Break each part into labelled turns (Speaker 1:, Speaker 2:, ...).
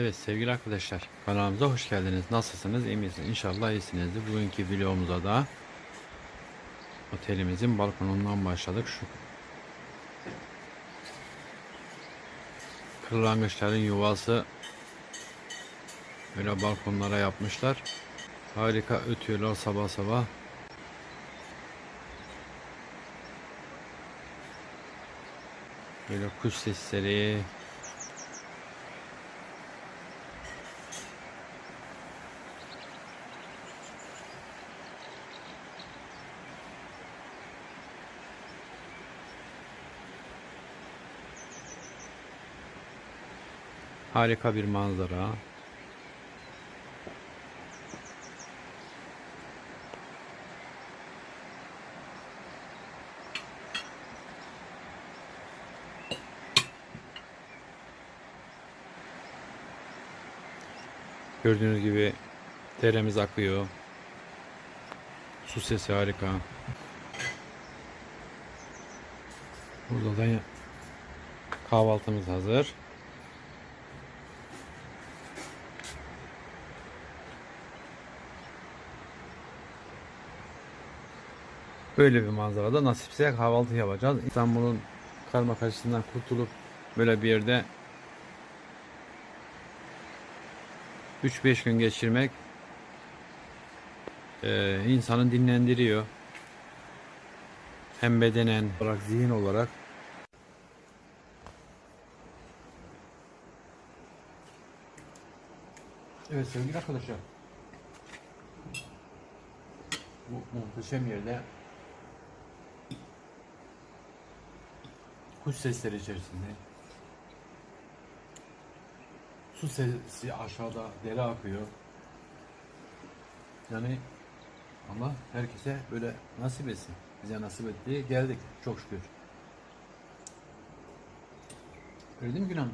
Speaker 1: Evet sevgili arkadaşlar kanalımıza hoş geldiniz. Nasılsınız? İyi misiniz? İnşallah iyisinizdir. Bugünkü videomuza da otelimizin balkonundan başladık. Şu kırlangıçların yuvası böyle balkonlara yapmışlar. Harika ötüyorlar sabah sabah. Böyle kuş sesleri, Harika bir manzara. Gördüğünüz gibi deremiz akıyor. Su sesi harika. Burada da kahvaltımız hazır. Böyle bir manzarada nasipse kahvaltı yapacağız. İstanbul'un karma karşısından kurtulup böyle bir yerde 3-5 gün geçirmek eee insanı dinlendiriyor. Hem bedenen olarak, zihin olarak. Evet sevgili arkadaşlar. Bu muhteşem yerde kuş sesleri içerisinde su sesi aşağıda dere akıyor. Yani Allah herkese böyle nasip etsin. Bize nasip ettiği geldik çok şükür. Öyle değil mi Gülhan?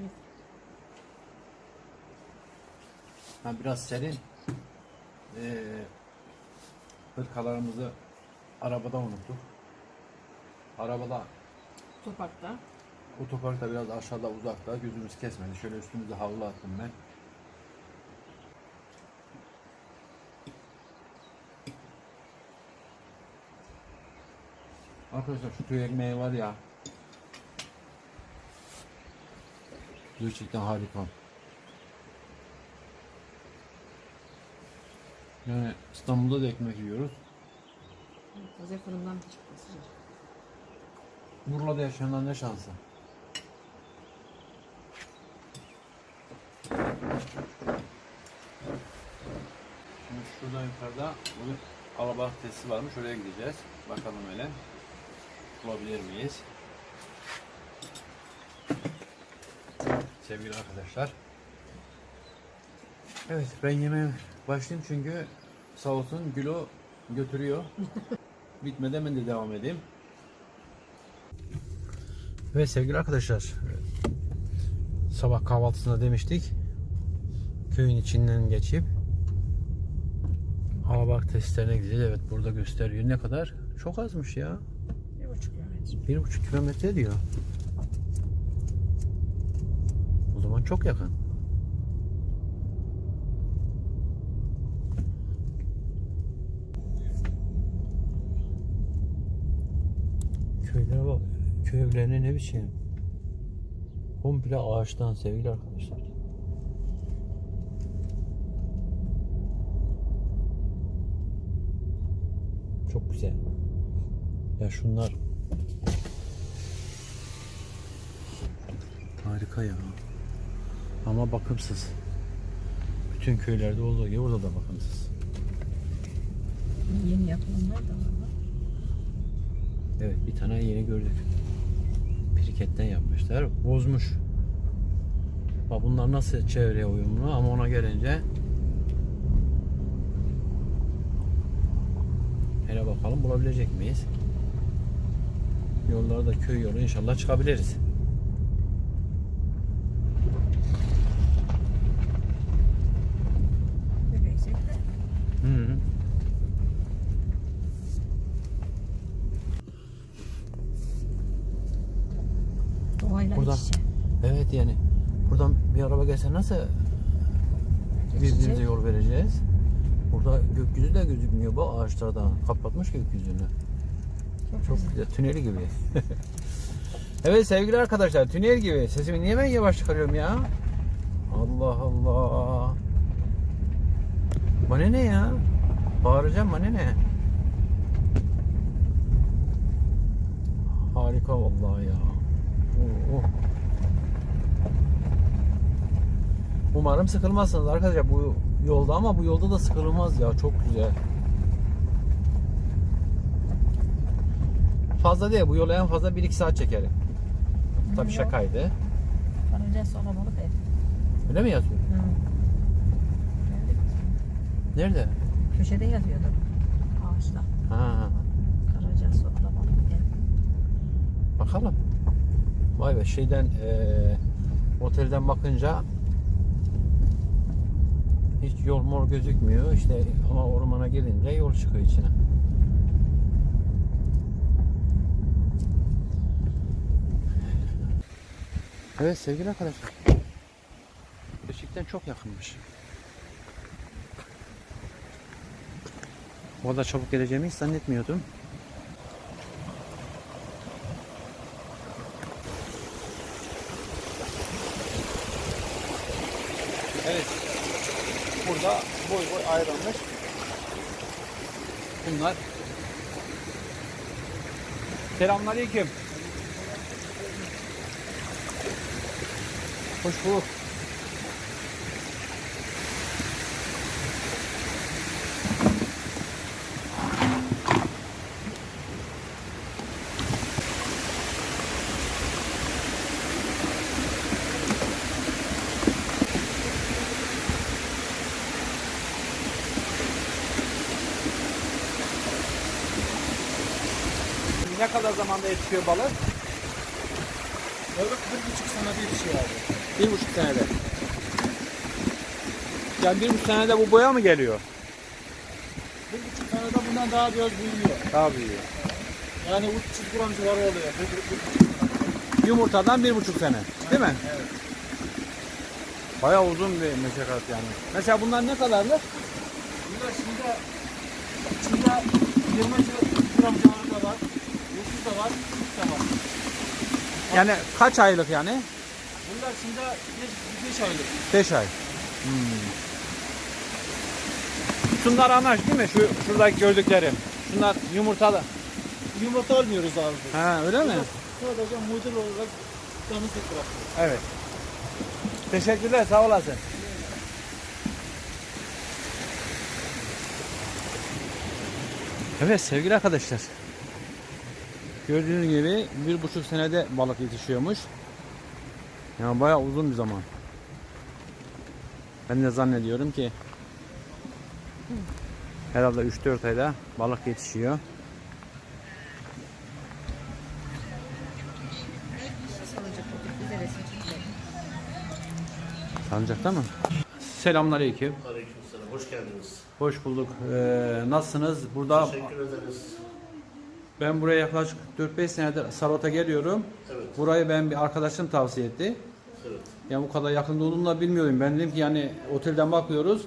Speaker 2: Evet.
Speaker 1: Ha, biraz serin. Ee, hırkalarımızı arabada unuttuk. Arabada
Speaker 2: Topakta.
Speaker 1: Otoparkta biraz aşağıda uzakta gözümüz kesmedi. Şöyle üstümüze havlu attım ben. Arkadaşlar şu köy ekmeği var ya. Gerçekten harika. Yani İstanbul'da da ekmek yiyoruz.
Speaker 2: Taze fırından çıktı sıcak.
Speaker 1: Urla'da yaşayanlar ne şansı. Şimdi şuradan yukarıda bunun araba testi varmış. Oraya gideceğiz. Bakalım öyle. Bulabilir miyiz? Sevgili arkadaşlar. Evet ben yemeğe başlayayım çünkü sağ olsun Gülo götürüyor. Bitmeden ben de devam edeyim. Ve sevgili arkadaşlar sabah kahvaltısında demiştik köyün içinden geçip Ağabak testlerine gideceğiz. Evet burada gösteriyor. Ne kadar? Çok azmış ya.
Speaker 2: Bir buçuk kilometre.
Speaker 1: Bir buçuk kilometre diyor. O zaman çok yakın. Köylere bak. Köy evlerine ne biçim? Komple ağaçtan sevgili arkadaşlar. Çok güzel. Ya şunlar harika ya. Ama bakımsız. Bütün köylerde olduğu gibi burada da bakımsız.
Speaker 2: Yeni yapılanlar da var.
Speaker 1: Evet bir tane yeni gördük. Piriketten yapmışlar. Bozmuş. Bak bunlar nasıl çevreye uyumlu ama ona gelince Hele bakalım bulabilecek miyiz? Yollarda da köy yolu inşallah çıkabiliriz.
Speaker 2: Öyleyse de
Speaker 1: Hı hı.
Speaker 2: doğayla
Speaker 1: Burada-
Speaker 2: iç içe.
Speaker 1: Evet yani buradan buradan gelse nasıl birbirimize
Speaker 2: Geçecek.
Speaker 1: yol vereceğiz? Burada gökyüzü de gözükmüyor bu ağaçlardan. Kapatmış gökyüzünü. Çok güzel. Tüneli gibi. evet sevgili arkadaşlar tünel gibi. Sesimi niye ben yavaş çıkarıyorum ya? Allah Allah. Bana ne ya? Bağıracağım bana ne? Harika vallahi ya. Oo, oh. Umarım sıkılmazsınız arkadaşlar bu yolda ama bu yolda da sıkılmaz ya çok güzel. Fazla değil bu yolu en fazla 1-2 saat çekerim. Tabii şakaydı.
Speaker 2: Karınca soğlamalık ev.
Speaker 1: Öyle mi yazıyor? Nerede?
Speaker 2: Köşede yazıyordu. Ağaçta.
Speaker 1: Ha,
Speaker 2: Karaca soğlamalık ev.
Speaker 1: bakalım. Vay be şeyden eee, otelden bakınca hiç yol mor gözükmüyor işte ama ormana gelince yol çıkıyor içine. Evet sevgili arkadaşlar. Gerçekten çok yakınmış. O kadar çabuk geleceğimi hiç zannetmiyordum. Evet. Burada boy boy ayrılmış. Bunlar. Selamünaleyküm. Hoş bulduk. Ne kadar zamanda yetişiyor balık?
Speaker 3: Balık bir buçuk senede yetişiyor abi.
Speaker 1: Bir buçuk senede. Yani bir buçuk senede bu boya mı geliyor?
Speaker 3: Bir buçuk senede bundan daha biraz büyüyor.
Speaker 1: Daha büyüyor.
Speaker 3: Yani 300 gram civarı oluyor. Bir, bir, bir,
Speaker 1: Yumurtadan bir buçuk sene. Değil mi?
Speaker 3: evet.
Speaker 1: Bayağı uzun bir meşakkat yani. Mesela bunlar ne kadarlık?
Speaker 3: Bunlar şimdi içinde 20 gram civarı da var. 30 da var, 40 da var.
Speaker 1: Yani kaç aylık yani?
Speaker 3: Bunlar şimdi 5 aylık.
Speaker 1: 5 ay. Hmm. Şunlar anaç değil mi? Şu şuradaki gördüklerim. Şunlar yumurtalı.
Speaker 3: Yumurta almıyoruz abi.
Speaker 1: Ha öyle mi?
Speaker 3: Sadece mudur olarak damızlık bırakıyoruz.
Speaker 1: Evet. Teşekkürler sağ olasın. Evet sevgili arkadaşlar. Gördüğünüz gibi bir buçuk senede balık yetişiyormuş. Yani bayağı uzun bir zaman. Ben de zannediyorum ki herhalde 3-4 ayda balık yetişiyor. Sancakta mı? Selamünaleyküm.
Speaker 4: Aleykümselam, hoş geldiniz.
Speaker 1: Hoş bulduk. Ee, nasılsınız? Burada
Speaker 4: Teşekkür ederiz.
Speaker 1: Ben buraya yaklaşık 4-5 senedir Salot'a geliyorum.
Speaker 4: Evet,
Speaker 1: Burayı ben bir arkadaşım tavsiye etti.
Speaker 4: evet.
Speaker 1: Yani bu kadar yakında olduğunu da bilmiyordum. Ben dedim ki yani otelden bakıyoruz.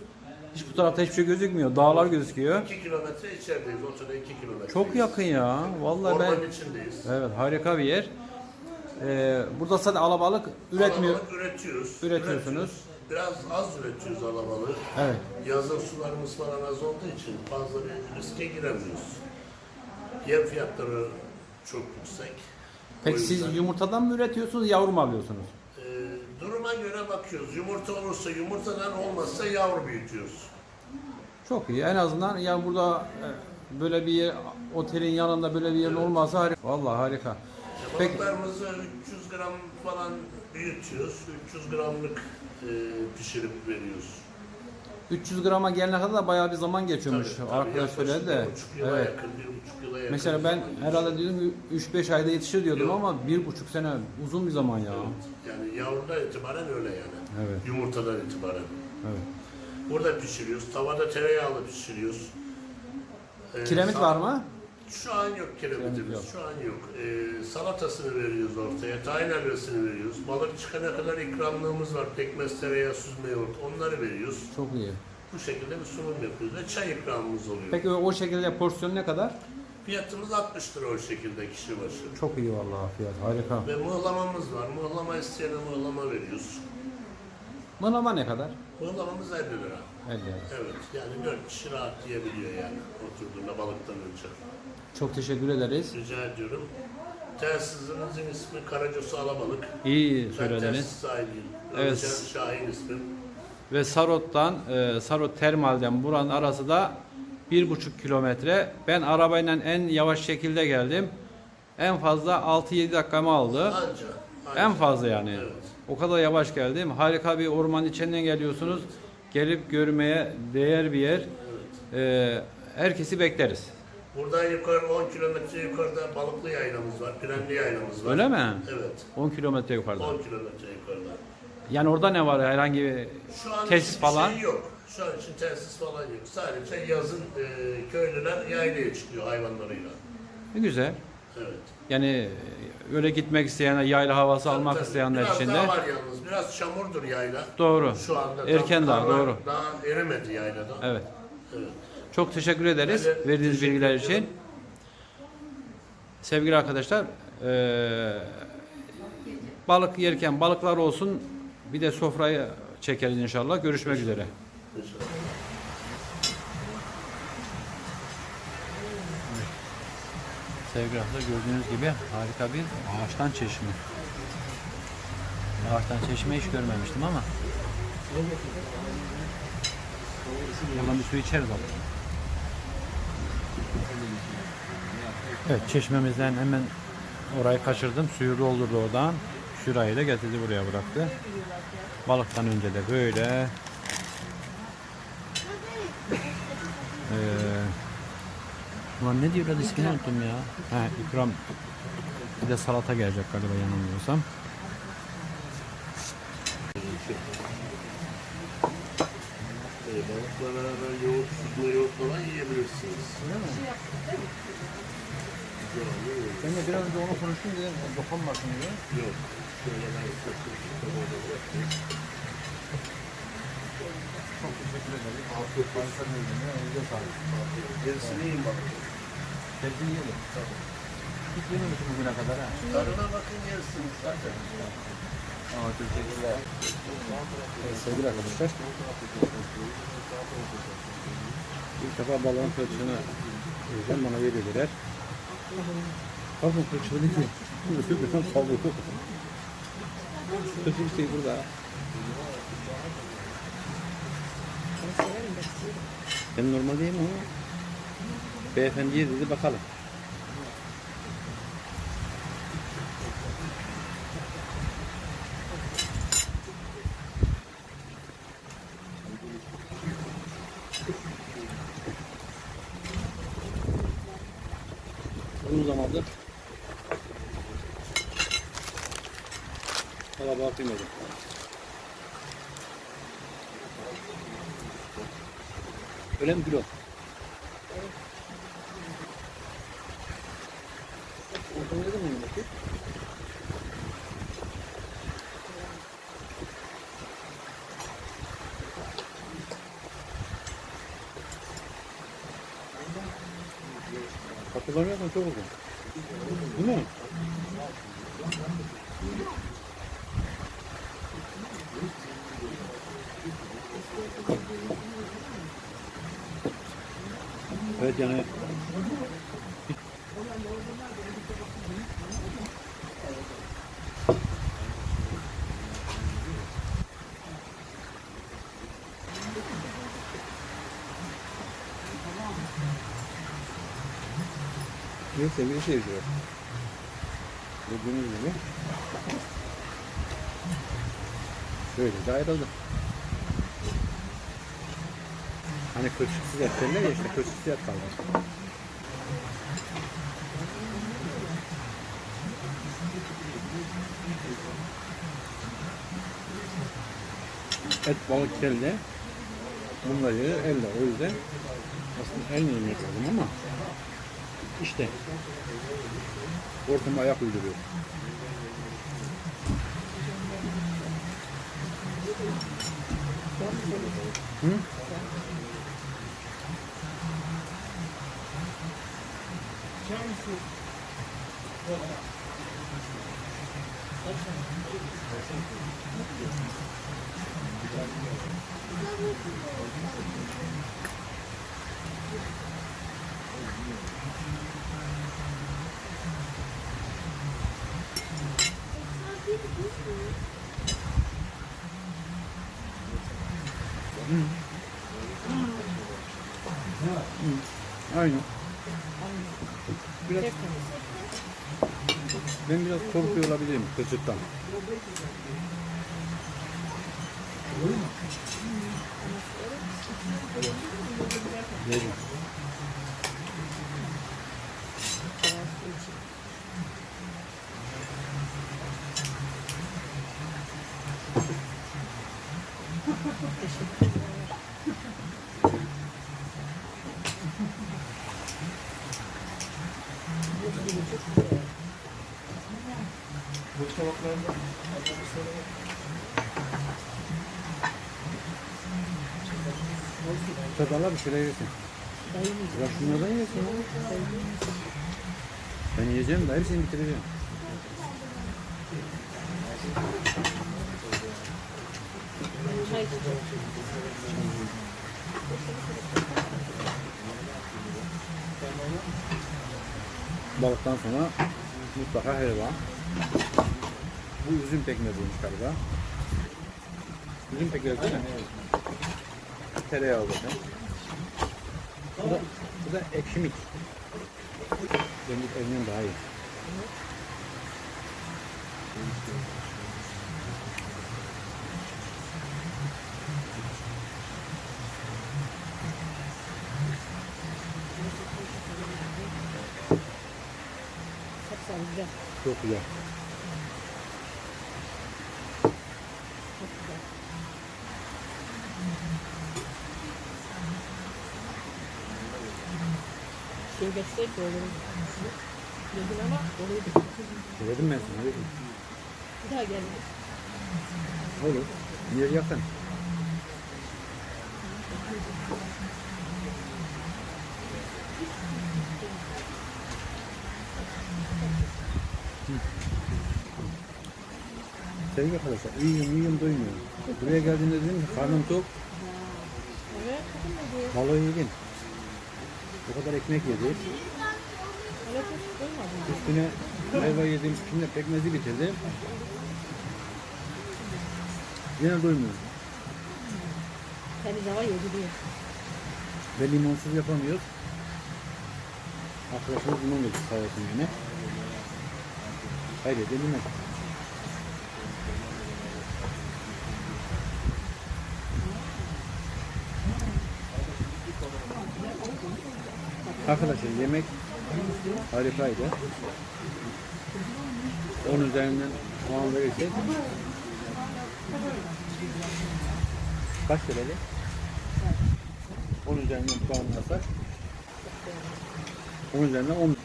Speaker 1: Hiç bu tarafta hiçbir şey gözükmüyor. Dağlar gözüküyor.
Speaker 4: 2 kilometre içerideyiz, otele 2 kilometre.
Speaker 1: Çok yakın ya. Vallahi ben
Speaker 4: Ormanın içindeyiz.
Speaker 1: Evet harika bir yer. Ee, burada sadece alabalık üretmiyor.
Speaker 4: Alabalık üretiyoruz.
Speaker 1: Üretiyorsunuz.
Speaker 4: Üretiyoruz. Biraz az üretiyoruz alabalığı.
Speaker 1: Evet.
Speaker 4: Yazın sularımız falan az olduğu için fazla bir riske giremiyoruz. Yem fiyatları çok yüksek.
Speaker 1: Peki siz yumurtadan mı üretiyorsunuz, yavru mu alıyorsunuz?
Speaker 4: e, duruma göre bakıyoruz. Yumurta olursa yumurtadan olmazsa yavru büyütüyoruz.
Speaker 1: Çok iyi. En azından yani burada e, böyle bir yer, otelin yanında böyle bir yerin olması harika. Vallahi harika. Peki
Speaker 4: Balıklarımızı 300 gram falan büyütüyoruz. 300 gramlık e, pişirip veriyoruz.
Speaker 1: 300 grama gelene kadar da bayağı bir zaman geçiyormuş.
Speaker 4: Tabii, tabii,
Speaker 1: Arkadaş söyledi de.
Speaker 4: Bir buçuk yıla
Speaker 1: Evet.
Speaker 4: yakın, bir buçuk yıla yakın.
Speaker 1: Mesela ben herhalde diyordum 3-5 ayda yetişir diyordum
Speaker 4: Yok.
Speaker 1: ama bir buçuk sene uzun bir zaman ya.
Speaker 4: Yani yavrudan itibaren öyle yani.
Speaker 1: Evet.
Speaker 4: Yumurtadan itibaren.
Speaker 1: Evet.
Speaker 4: Burada pişiriyoruz. Tavada tereyağlı pişiriyoruz. Ee,
Speaker 1: Kiremit var mı?
Speaker 4: Şu an yok keremitimiz,
Speaker 1: yok.
Speaker 4: şu an yok. Ee, salatasını veriyoruz ortaya, tahin helvasını veriyoruz. Balık çıkana kadar ikramlığımız var. Pekmez, tereyağı, süzme yoğurt, onları veriyoruz.
Speaker 1: Çok iyi.
Speaker 4: Bu şekilde bir sunum yapıyoruz ve çay ikramımız oluyor.
Speaker 1: Peki o, şekilde porsiyon ne kadar?
Speaker 4: Fiyatımız 60 lira o şekilde kişi başı.
Speaker 1: Çok iyi vallahi fiyat. Harika.
Speaker 4: Ve mıhlamamız var. Mıhlama isteyene mıhlama veriyoruz.
Speaker 1: Mınama ne kadar?
Speaker 4: Mıhlamamız 50 lira.
Speaker 1: 50 lira.
Speaker 4: Evet, yani 4 kişi rahat yiyebiliyor yani oturduğunda balıktan önce.
Speaker 1: Çok teşekkür ederiz.
Speaker 4: Rica ediyorum. Telsizimizin ismi Karacosu Alabalık.
Speaker 1: İyi
Speaker 4: Ben
Speaker 1: söylediniz.
Speaker 4: telsiz sahibiyim.
Speaker 1: Evet.
Speaker 4: Şahin ismim.
Speaker 1: Ve Sarot'tan, e, Sarot Termal'den buranın arası da bir buçuk kilometre. Ben arabayla en yavaş şekilde geldim. En fazla 6-7 dakikamı aldı.
Speaker 4: Anca. anca.
Speaker 1: En fazla yani.
Speaker 4: Evet.
Speaker 1: O kadar yavaş geldim. Harika bir orman içinden geliyorsunuz. Gelip görmeye değer bir yer.
Speaker 4: Evet.
Speaker 1: E, herkesi bekleriz.
Speaker 4: Buradan yukarı 10 kilometre yukarıda balıklı yaylamız var, Pirenli yaylamız var.
Speaker 1: Öyle mi?
Speaker 4: Evet.
Speaker 1: 10 kilometre yukarıda.
Speaker 4: 10 kilometre yukarıda.
Speaker 1: Yani orada ne var? Herhangi bir
Speaker 4: Şu an
Speaker 1: Tesis falan?
Speaker 4: şey yok. Şu an için tesis falan yok. Sadece yazın e, köylüler yaylaya çıkıyor hayvanlarıyla.
Speaker 1: ne güzel.
Speaker 4: Evet.
Speaker 1: Yani öyle gitmek isteyenler, yayla havası
Speaker 4: Tabii,
Speaker 1: almak
Speaker 4: tabii.
Speaker 1: isteyenler
Speaker 4: Biraz
Speaker 1: için de
Speaker 4: daha var yalnız. Biraz çamurdur yayla.
Speaker 1: doğru.
Speaker 4: Şu anda
Speaker 1: Erken daha,
Speaker 4: karlar
Speaker 1: doğru.
Speaker 4: Daha erimedi yaylada.
Speaker 1: Evet.
Speaker 4: Evet.
Speaker 1: Çok teşekkür ederiz
Speaker 4: de
Speaker 1: verdiğiniz
Speaker 4: teşekkür
Speaker 1: bilgiler
Speaker 4: ediyorum.
Speaker 1: için. Sevgili arkadaşlar, eee, balık yerken balıklar olsun. Bir de sofrayı çekeriz inşallah. Görüşmek üzere.
Speaker 4: İnşallah.
Speaker 1: Sevgili arkadaşlar gördüğünüz gibi harika bir ağaçtan çeşme. Ağaçtan çeşme hiç görmemiştim ama. Buradan bir su içeriz artık. Evet çeşmemizden hemen orayı kaçırdım. Suyu doldurdu oradan. Şurayı da getirdi buraya bıraktı. Balıktan önce de böyle. Ee, ne diyorlar ismini unuttum ya. He ikram. Bir de salata gelecek galiba yanılmıyorsam.
Speaker 4: Balıkla beraber yoğurt, süzme yoğurt falan yiyebilirsiniz. Güzel oluyor.
Speaker 1: Ben de biraz önce onu konuştum dedim. Dokunmasın diye.
Speaker 4: Yok. Şöyle ben şu tabağa bırakayım.
Speaker 1: Çok teşekkür ederim. Afiyet olsun. Elinize sağlık.
Speaker 4: Gerisini yiyin bakalım.
Speaker 1: Hepsini yiyelim. Hiç yememişim bugüne kadar ha.
Speaker 4: Tadına bakın yersiniz zaten.
Speaker 1: Evet, sevgili arkadaşlar. İlk defa balığın fırçını yiyeceğim. Bana. Bakın fırçını değil ki. Burada sökmesen sallıyor. Kötü bir şey burada.
Speaker 2: Ben
Speaker 1: normal değil mi ama? Beyefendiye dedi bakalım. Uzun zamandır kalabalık yemedim. Öyle mi kilo? Ortamda da mı yemek? Hatırlamıyorsan çok uzun. Değil mi? Evet yani Evet sevgili seyirciler. Gördüğünüz gibi şöyle de ayrıldı. Hani kılçıksız et derler ya işte kılçıksız et kaldı. Et balık kelle bunları elle o yüzden aslında elle yemek lazım ama İşte. Ortama ayak uyduruyor. Hı? うん。うん。あるの。便
Speaker 3: 利だ。
Speaker 1: 東京ラビで今、これちったの。Çatala bir şeyler yesin. Ya şunlardan yesin. Ben yiyeceğim de hepsini bitireceğim. Balıktan sonra mutlaka helva. Bu üzüm pekmeziymiş galiba. Üzüm pekmezi değil mi? Tereyağı zaten. Bu da, bu da ekşimik. Benim evimden daha iyi.
Speaker 2: Çok güzel.
Speaker 1: Çok güzel.
Speaker 2: Şey getirseydi de olur. Yedin ama oluydu.
Speaker 1: Söyledim ben sana. Dedim.
Speaker 2: Bir daha geldi.
Speaker 1: Olur. Yer yakın. Sevgili arkadaşlar, uyuyorum, uyuyorum, doymuyorum. Buraya geldiğimde dedim ki karnım tok,
Speaker 2: Evet.
Speaker 1: balığı yedim. O kadar ekmek
Speaker 2: koymadım.
Speaker 1: Üstüne meyve yedim, şimdi pekmezi bitirdim. Yine doymuyorum.
Speaker 2: Temiz hava yediriyor.
Speaker 1: Ve limonsuz yapamıyoruz. Arkadaşımız limon getirdi olsun yine. Hayır de limon. Arkadaşlar yemek harikaydı. 10 üzerinden puan verirsek kaç derece? 10 üzerinden puanlasak 10 üzerinden 10
Speaker 2: Anne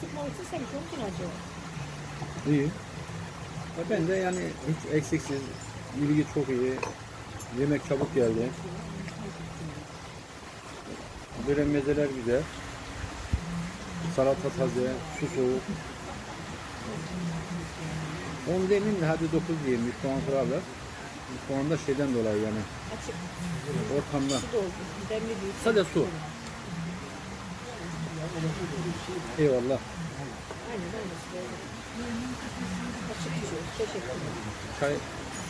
Speaker 2: tutmak için sen çok gün acı.
Speaker 1: iyi. E ben de yani hiç eksiksiz, ilgi çok iyi. Yemek çabuk geldi. Böyle mezeler güzel. Salata taze, su soğuk. 10 demeyeyim de hadi 9 diyeyim. Bir puan kırarlar. Bir puan da şeyden dolayı yani.
Speaker 2: Açık
Speaker 1: Ortamda.
Speaker 2: su doldu. Demli büyük.
Speaker 1: Sadece su. Eyvallah.
Speaker 2: Aynen öyle. Açık. Teşekkür ederim.
Speaker 1: Çay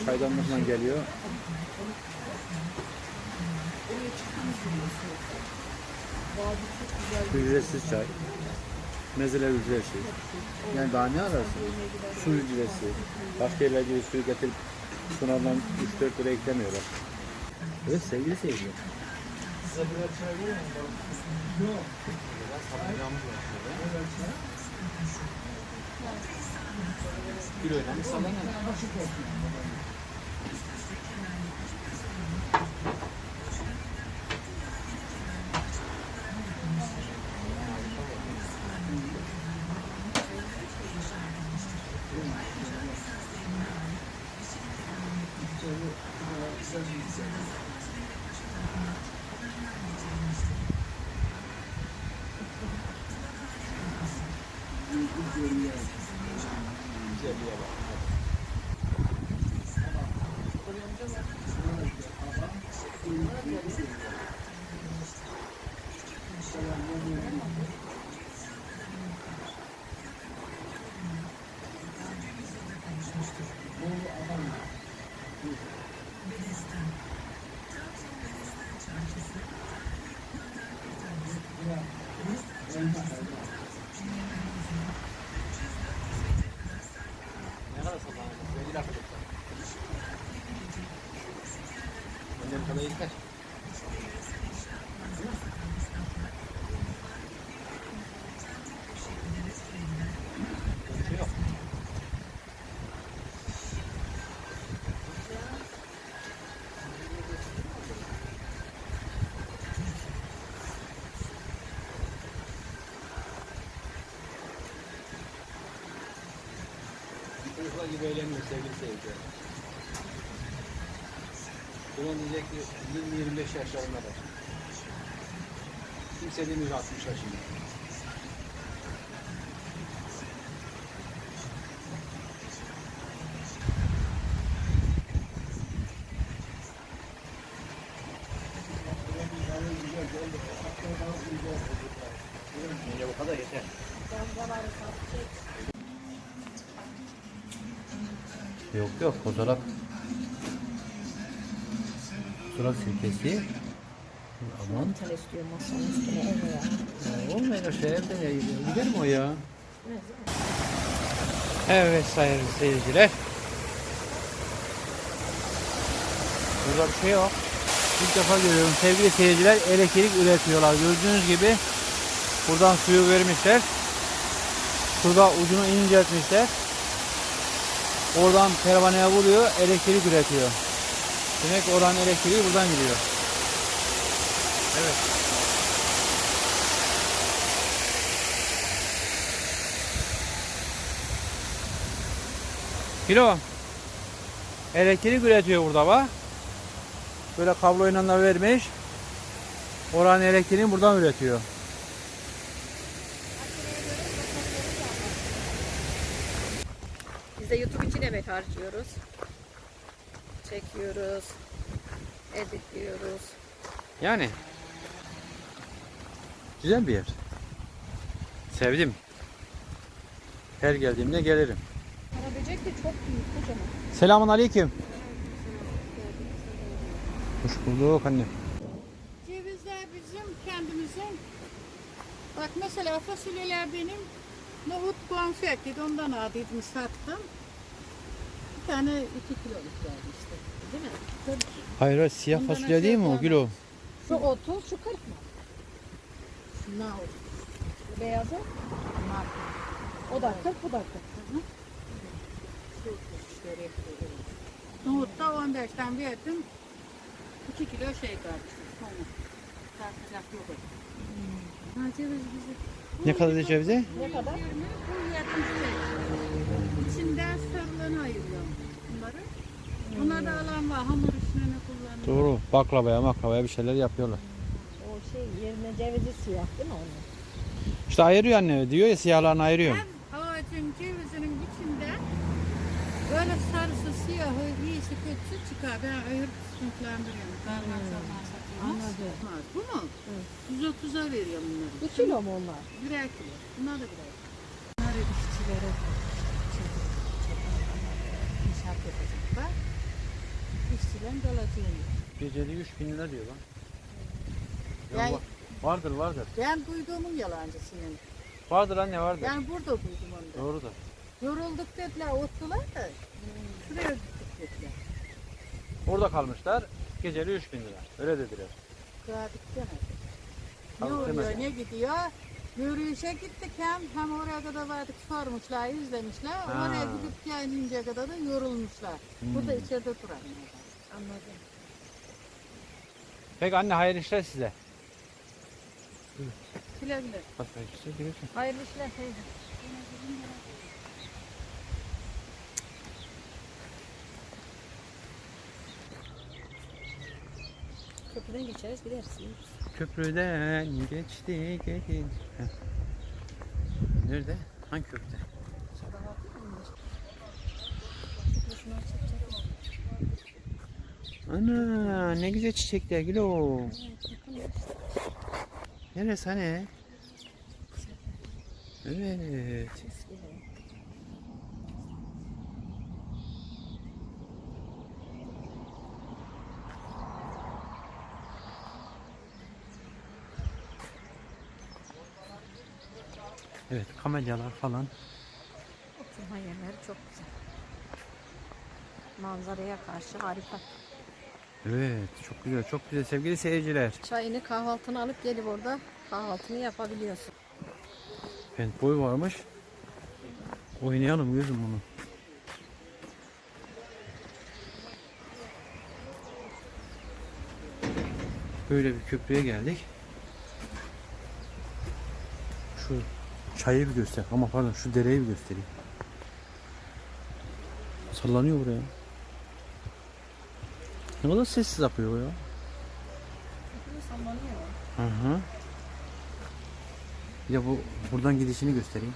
Speaker 1: çaydanlıkla geliyor. Ücretsiz çay. Mezeler ücretsiz. Yani daha ne ararsın? Su ücretsiz. Başka yerler gibi suyu getirip sınavdan 3-4 lira eklemiyorlar. Evet sevgili seyirciler.
Speaker 3: size birer çay verir miyim? Yok.
Speaker 1: Kiloyla misaldan Eğleniyor sevgili seyirciler. Bunun diyecek ki 20-25 yaşlarında da. Kimse demiyor 60 yaşında. Fotoğraf. Fotoğraf sirkesi. Aman.
Speaker 2: Mantar istiyor masanın üstüne onu ya.
Speaker 1: Olmayın o şey evde ya. Gider mi o ya? Evet sayın seyirciler. Burada bir şey yok. İlk defa görüyorum. Sevgili seyirciler elektrik üretiyorlar. Gördüğünüz gibi buradan suyu vermişler. Şurada ucunu inceltmişler. Oradan pervaneye vuruyor, elektrik üretiyor. Demek oranın elektriği buradan gidiyor. Evet. Kilo. Elektrik üretiyor burada bak. Böyle kabloyla da vermiş. Oranın elektriğini buradan üretiyor.
Speaker 2: De YouTube için emek harcıyoruz. Çekiyoruz. Editliyoruz.
Speaker 1: Yani. Güzel bir yer. Sevdim. Her geldiğimde gelirim.
Speaker 2: Karaböcek de çok büyük, kocaman.
Speaker 1: Selamun aleyküm. Hoş bulduk anne.
Speaker 5: Cevizler bizim kendimizin. Bak mesela fasulyeler benim. Nohut konfektiydi ondan aldıydım sattım. Bir tane iki kiloluk geldi işte. Değil mi? Tabii.
Speaker 1: Hayır hayır siyah
Speaker 5: Ondan
Speaker 1: fasulye değil mi o Gül
Speaker 5: Şu 30, şu 40 mı? Şunlar 30.
Speaker 2: Bu beyazı.
Speaker 5: Bunlar.
Speaker 2: O da 40, bu da 40.
Speaker 5: Şu şöyle Nohutta 15'ten verdim. 2 kilo şey kaldı. Sonra. Tartacak yok. Ha ceviz bizi.
Speaker 1: Ne kadar cevizi?
Speaker 5: Ne kadar? 20, bu 75. İçinden sarılarını ayırıyorum bunları. Bunlar da alan var. Hamur işlerine kullanıyor.
Speaker 1: Doğru. Baklavaya maklavaya bir şeyler yapıyorlar.
Speaker 2: O şey yerine cevizi siyah değil mi onun?
Speaker 1: İşte ayırıyor anne diyor ya siyahlarını ayırıyor.
Speaker 5: Hem ağacın cevizinin içinden böyle sarısı, siyahı, iyisi, kötüsü çıkar. Ben ayırıp sınıflandırıyorum. Darman zaman satılmaz.
Speaker 2: Anladım.
Speaker 5: Bu mu? 130'a veriyorum bunları.
Speaker 2: Bir kilo mu onlar?
Speaker 5: Birer kilo. Bunlar da birer. Bunlar işçilere inşaat yapacaklar. İşçilerin kalacağını.
Speaker 1: Geceli 3 bin lira diyor lan.
Speaker 5: Yani-
Speaker 1: var- vardır vardır.
Speaker 5: Ben duyduğumun yalancısıyım.
Speaker 1: Vardır anne vardır.
Speaker 5: Ben burada duydum onu da.
Speaker 1: Doğrudur.
Speaker 5: Yorulduk dediler, ottular da. Şuraya gittik dediler.
Speaker 1: Orada kalmışlar. Geceli 3 bin lira. Öyle dediler.
Speaker 5: Geldik demedi. Ne oluyor, ne gidiyor? Yürüyüşe gittik hem, hem oraya kadar vardık sormuşlar, izlemişler.
Speaker 1: Ha.
Speaker 5: Oraya gidip gelinceye kadar da yorulmuşlar. Burada içeride duran.
Speaker 2: Anladım.
Speaker 1: Peki anne hayırlı işler size.
Speaker 5: Güle güle.
Speaker 1: Bak hayırlı işler.
Speaker 2: Hayırlı işler teyze. Köprüden geçeriz gideriz.
Speaker 1: Köprüden geçti gelin. Nerede? Hangi köprüde? Ana ne güzel çiçekler Gilo. Neresi hani? Evet.
Speaker 2: Mis gibi.
Speaker 1: Evet kamelyalar falan.
Speaker 2: Oturma yerleri çok güzel. Manzaraya karşı harika.
Speaker 1: Evet çok güzel çok güzel sevgili seyirciler.
Speaker 2: Çayını kahvaltını alıp gelip orada kahvaltını yapabiliyorsun.
Speaker 1: Evet boy varmış. Oynayalım gözüm bunu. Böyle bir köprüye geldik. Şu çayı bir göster. Ama pardon şu dereyi bir göstereyim. Sallanıyor buraya. Ne kadar sessiz akıyor ya.
Speaker 2: Sallanıyor.
Speaker 1: Hı hı. Bir de bu buradan gidişini göstereyim.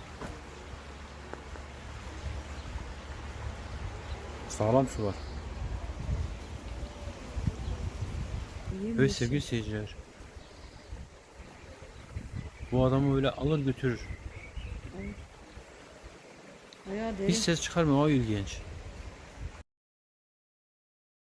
Speaker 1: Sağlam su var. Evet sevgili seyirciler. Bu adamı öyle alır götürür. Hiç ses çıkarmıyor o ilginç.